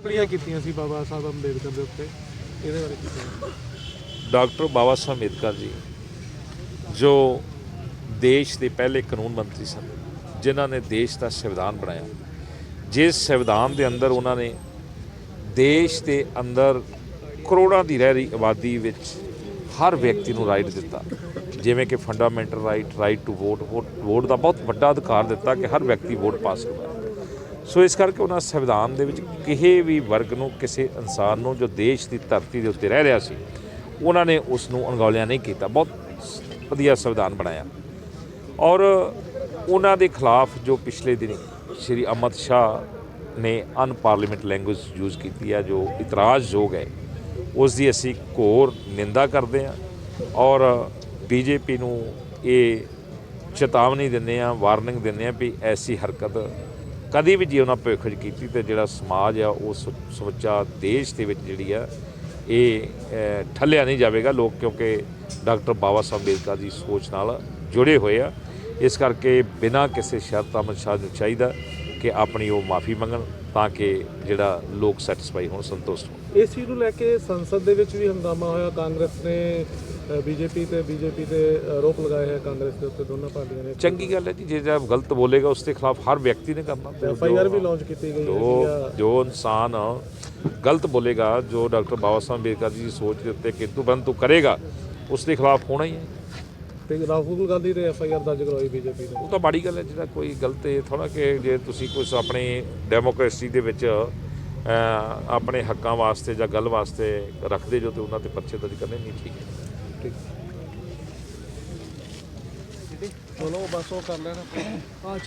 ਟਿੱਪਣੀਆਂ ਕੀਤੀਆਂ ਸੀ ਬਾਬਾ ਸਾਹਿਬ ਅੰਬੇਦਕਰ ਦੇ ਉੱਤੇ। ਇਹਦੇ ਬਾਰੇ ਕੀ ਕਹਿਣਾ? ਡਾਕਟਰ ਬਾਬਾ ਸਾਹਿਬ ਅੰਬੇਦਕਰ ਜੀ, ਜੋ ਦੇਸ਼ ਦੇ ਪਹਿਲੇ ਕਾਨੂੰਨ ਮੰਤਰੀ ਸਨ, ਜਿਨ੍ਹਾਂ ਨੇ ਦੇਸ਼ ਦਾ ਸੰਵਿਧਾਨ ਬਣਾਇਆ। ਜਿਸ ਸੰਵਿਧਾਨ ਦੇ ਅੰਦਰ ਉਹਨਾਂ ਨੇ ਦੇਸ਼ ਦੇ ਅੰਦਰ ਕਰੋੜਾਂ ਦੀ ਰਹਿ ਰਹੀ ਆਬਾਦੀ ਵਿੱਚ ਹਰ ਵਿਅਕਤੀ ਨੂੰ ਰਾਈਟ ਦਿੱਤਾ। ਜਿਵੇਂ ਕਿ fundamental right right to vote vote ਦਾ ਬਹੁਤ ਵੱਡਾ ਅਧਿਕਾਰ ਦਿੱਤਾ ਕਿ ਹਰ ਵਿਅਕਤੀ ਵੋਟ ਪਾ ਸਕਦਾ ਹੈ ਸੋ ਇਸ ਕਰਕੇ ਉਹਨਾਂ ਸੰਵਿਧਾਨ ਦੇ ਵਿੱਚ ਕਿਸੇ ਵੀ ਵਰਗ ਨੂੰ, ਕਿਸੇ ਇਨਸਾਨ ਨੂੰ ਜੋ ਦੇਸ਼ ਦੀ ਧਰਤੀ ਦੇ ਉੱਤੇ ਰਹਿ ਰਿਹਾ ਸੀ, ਉਹਨਾਂ ਨੇ ਉਸ ਨੂੰ ਅਣਗੌਲਿਆ ਨਹੀਂ ਕੀਤਾ। ਬਹੁਤ ਵਧੀਆ ਸੰਵਿਧਾਨ ਬਣਾਇਆ। ਔਰ ਉਹਨਾਂ ਦੇ ਖਿਲਾਫ ਜੋ ਪਿਛਲੇ ਦਿਨੀ ਸ਼੍ਰੀ ਅਮਿਤ ਸ਼ਾਹ ਨੇ ਅਨਪਾਰਲੀਮੈਂਟ ਲੈਂਗੁਏਜ ਯੂਜ਼ ਕੀਤੀ ਹੈ, ਜੋ ਇਤਰਾਜ਼ਯੋਗ ਹੈ, ਉਸ ਦੀ ਅਸੀਂ ਘੋਰ ਨਿੰਦਾ ਕਰਦੇ ਹਾਂ ਔਰ ਬੀਜੇਪੀ ਨੂੰ ਇਹ ਚੇਤਾਵਨੀ ਦਿੰਦੇ ਆ ਵਾਰਨਿੰਗ ਦਿੰਦੇ ਆ ਵੀ ਐਸੀ ਹਰਕਤ ਕਦੀ ਵੀ ਜੇ ਉਹਨਾਂ ਭਵਿੱਖ 'ਚ ਕੀਤੀ ਤੇ ਜਿਹੜਾ ਸਮਾਜ ਆ, ਉਹ ਸੁ- ਸਮੁੱਚਾ ਦੇਸ਼ ਦੇ ਵਿੱਚ ਜਿਹੜੀ ਆ, ਇਹ ਠੱਲਿਆ ਨਹੀਂ ਜਾਵੇਗਾ। ਲੋਕ ਕਿਉਂਕਿ ਡਾਕਟਰ ਬਾਬਾ ਸਾਹਿਬ ਅੰਬੇਦਕਰ ਦੀ ਸੋਚ ਨਾਲ ਜੁੜੇ ਹੋਏ ਆ। ਇਸ ਕਰਕੇ ਬਿਨਾਂ ਕਿਸੇ ਸ਼ਰਤ ਅਮਿਤ ਸ਼ਾਹ ਨੂੰ ਚਾਹੀਦਾ ਕਿ ਆਪਣੀ ਉਹ ਮਾਫੀ ਮੰਗਣ ਤਾਂ ਕਿ ਜਿਹੜਾ ਲੋਕ ਸੈਟੀਸਫਾਈ ਹੋਣ, ਸੰਤੁਸ਼ਟ ਹੋਣ। ਇਸ ਚੀਜ਼ ਨੂੰ ਲੈ ਕੇ ਸੰਸਦ ਦੇ ਵਿੱਚ ਵੀ ਹੰਗਾਮਾ ਹੋਇਆ। ਕਾਂਗਰਸ ਨੇ ਬੀਜੇਪੀ ਤੇ ਬੀਜੇਪੀ ਤੇ ਆਰੋਪ ਲਗਾਏ ਹੈ ਕਾਂਗਰਸ ਦੇ ਉੱਤੇ ਦੋਨਾਂ ਪਾਰਟੀਆਂ ਨੇ। ਚੰਗੀ ਗੱਲ ਹੈ ਜੀ ਜੇ ਜਿਹੜਾ ਗਲਤ ਬੋਲੇਗਾ ਉਸ ਦੇ ਖਿਲਾਫ ਹਰ ਵਿਅਕਤੀ ਨੇ ਕਰਨਾ ਐਫ ਆਈ ਆਰ ਵੀ ਲਾਂਚ ਕੀਤੀ ਗਈ ਹੈ ਜੋ ਇਨਸਾਨ ਗਲਤ ਬੋਲੇਗਾ ਜੋ ਡਾਕਟਰ ਬਾਬਾ ਸਾਹਿਬ ਅੰਬੇਦਕਰ ਜੀ ਦੀ ਸੋਚ ਦੇ ਉੱਤੇ ਕਿੰਤੂ ਬੰਤੂ ਕਰੇਗਾ ਉਸ ਦੇ ਖਿਲਾਫ ਹੋਣਾ ਹੀ ਹੈ। ਤੇ ਰਾਹੁਲ ਗਾਂਧੀ ਤੇ ਐਫ ਆਈ ਆਰ ਦਰਜ ਕਰਵਾਈ ਬੀਜੇਪੀ ਨੇ। ਉਹ ਤਾਂ ਮਾੜੀ ਗੱਲ ਹੈ ਜਿਹੜਾ ਕੋਈ ਗਲਤ ਹੈ ਥੋੜਾ ਕਿ ਜੇ ਤੁਸੀਂ ਕੁਝ ਆਪਣੀ ਡੈਮੋਕ੍ਰੇਸੀ ਦੇ ਵਿੱਚ ਆਪਣੇ ਹੱਕਾਂ ਵਾਸਤੇ ਜਾਂ ਗੱਲ ਵਾਸਤੇ ਰੱਖਦੇ ਜੋ ਤੇ ਉਹਨਾਂ ਤੇ ਪਰਚੇ ਦਰਜ ਕਰਨੇ ਨਹੀਂ ਠੀਕ ਹੈ। ਚਲੋ ਬਸ ਉਹ ਕਰ ਲੈਣਾ।